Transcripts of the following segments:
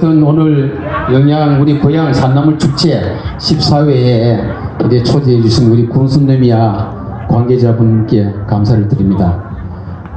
어쨌든 오늘 영양 우리 고향 산나물 축제 14회에 우리 초대해 주신 우리 군순내미야 관계자분께 감사를 드립니다.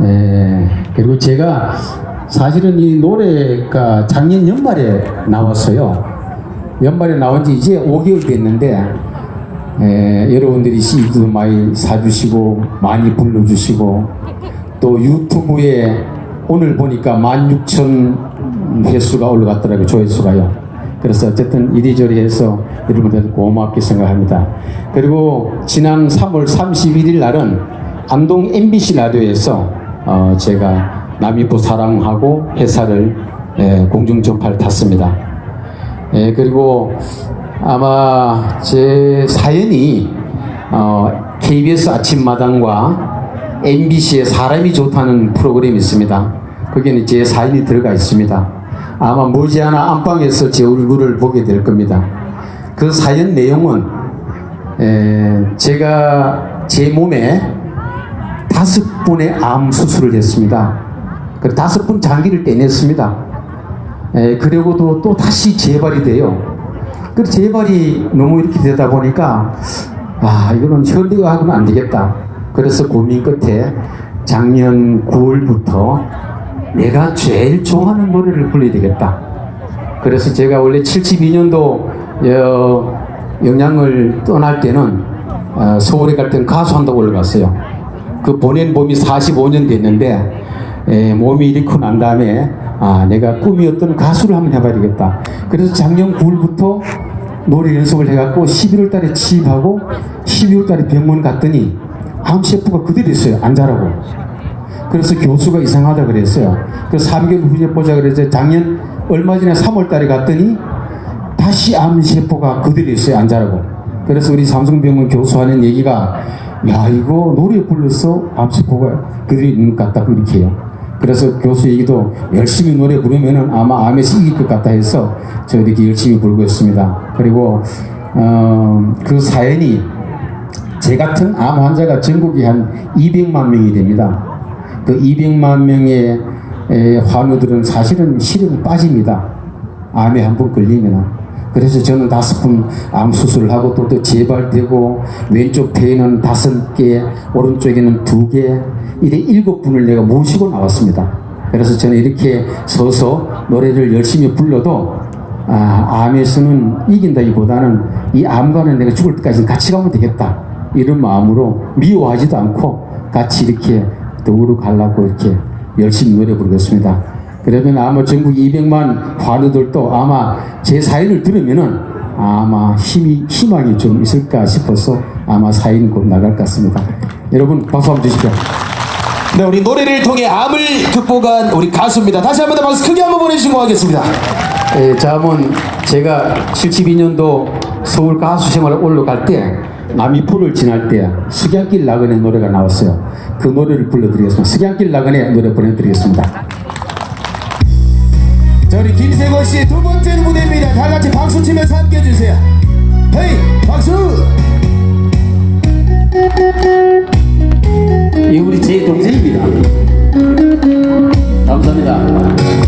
에, 그리고 제가 사실은 이 노래가 작년 연말에 나왔어요. 연말에 나온 지 이제 5개월 됐는데 에, 여러분들이 CD도 많이 사주시고 많이 불러주시고 또 유튜브에 오늘 보니까 16,000 회수가 올라갔더라고요 조회수가요. 그래서 어쨌든 이리저리 해서 여러분들 고맙게 생각합니다. 그리고 지난 3월 31일 날은 안동 MBC 라디오에서 어, 제가 남이부 사랑하고 회사를 에, 공중 전파를 탔습니다. 예, 그리고 아마 제 사연이 어, KBS 아침마당과 MBC의 사람이 좋다는 프로그램이 있습니다. 거기는 제 사연이 들어가 있습니다. 아마 머지않아 안방에서 제 얼굴을 보게 될 겁니다. 그 사연 내용은 에, 제가 제 몸에 다섯 번의 암 수술을 했습니다. 그 다섯 번 장기를 떼냈습니다. 에, 그리고도 또 다시 재발이 돼요. 그 재발이 너무 이렇게 되다 보니까 아 이거는 현대화하면 안 되겠다. 그래서 고민 끝에 작년 9월부터 내가 제일 좋아하는 노래를 불러야 되겠다. 그래서 제가 원래 72년도 영양을 떠날 때는 어, 서울에 갈 때는 가수 한다고 올라갔어요. 그 보낸 몸이 45년 됐는데 에, 몸이 이렇게 난 다음에 아 내가 꿈이었던 가수를 한번 해봐야 되겠다. 그래서 작년 9월부터 노래 연습을 해갖고 11월 달에 취입하고 12월 달에 병원 갔더니 암 셰프가 그대로 있어요. 안 자라고. 그래서 교수가 이상하다 그랬어요. 그 3개월 후에 보자 그래서 작년 얼마 전에 3월 달에 갔더니 다시 암 셰프가 그대로 있어요. 안 자라고. 그래서 우리 삼성병원 교수 하는 얘기가 야 이거 노래 불러서 암수포가 그들이 있는 것 같다 이렇게 해요. 그래서 교수 얘기도 열심히 노래 부르면은 아마 암에서 이길 것 같다 해서 저 이렇게 열심히 부르고 있습니다. 그리고 어, 그 사연이 제 같은 암 환자가 전국에 한 200만 명이 됩니다. 그 200만 명의 에, 환우들은 사실은 시력이 빠집니다. 암에 한 번 걸리면. 그래서 저는 다섯 번 암 수술을 하고 또, 또 재발되고 왼쪽 폐에는 다섯 개, 오른쪽에는 두 개, 이래 일곱 분을 내가 모시고 나왔습니다. 그래서 저는 이렇게 서서 노래를 열심히 불러도 아, 암에서는 이긴다기보다는 이 암과는 내가 죽을 때까지 같이 가면 되겠다. 이런 마음으로 미워하지도 않고 같이 이렇게 더불어 가려고 이렇게 열심히 노래 부르겠습니다. 그러면 아마 전국 200만 환우들도 아마 제 사연을 들으면은 아마 힘이, 희망이 좀 있을까 싶어서 아마 사연 곧 나갈 것 같습니다. 여러분 박수 한번 주십시오. 네, 우리 노래를 통해 암을 극복한 우리 가수입니다. 다시 한 번 더 박수 크게 한번 보내주시고 하겠습니다. 예, 자문 제가 72년도 서울 가수 생활을 올라갈 때 남이포를 지날 때 석양길 나그네 노래가 나왔어요. 그 노래를 불러드리겠습니다. 석양길 나그네 노래 보내드리겠습니다. 자, 우리 김세권 씨두 번째 무대입니다. 다 같이 박수 치면서 함께 해주세요. 헤이, 박수! 이 우리 제 동생입니다. 감사합니다.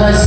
was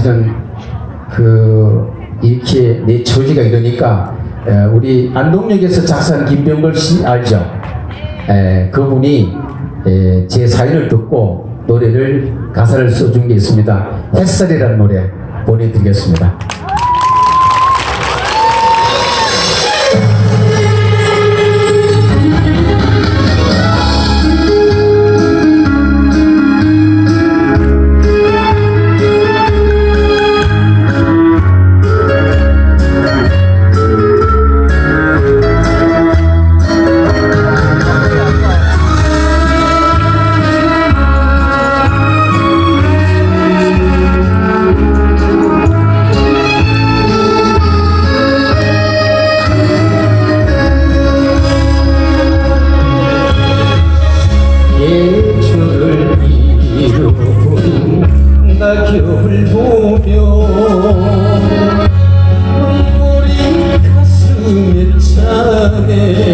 사실은 그 이렇게 내 처지가 이러니까 에, 우리 안동역에서 작사한 김병걸 씨 알죠? 에, 그분이 에, 제 사연을 듣고 노래를 가사를 써준 게 있습니다. 햇살이라는 노래 보내드리겠습니다. time.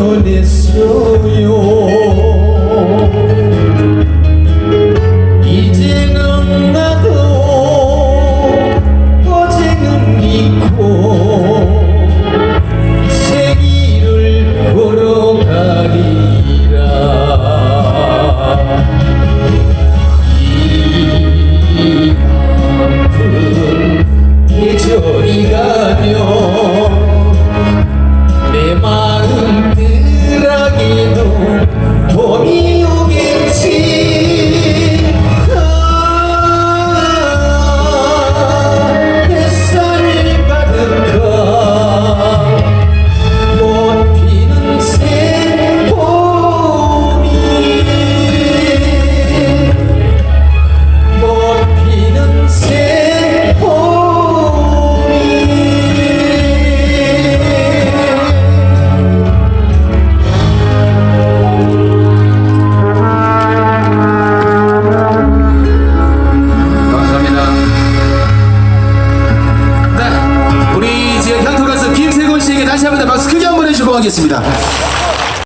변했어요. 이제는 나도 어제는 잊고 생일을 걸어가리라. 가면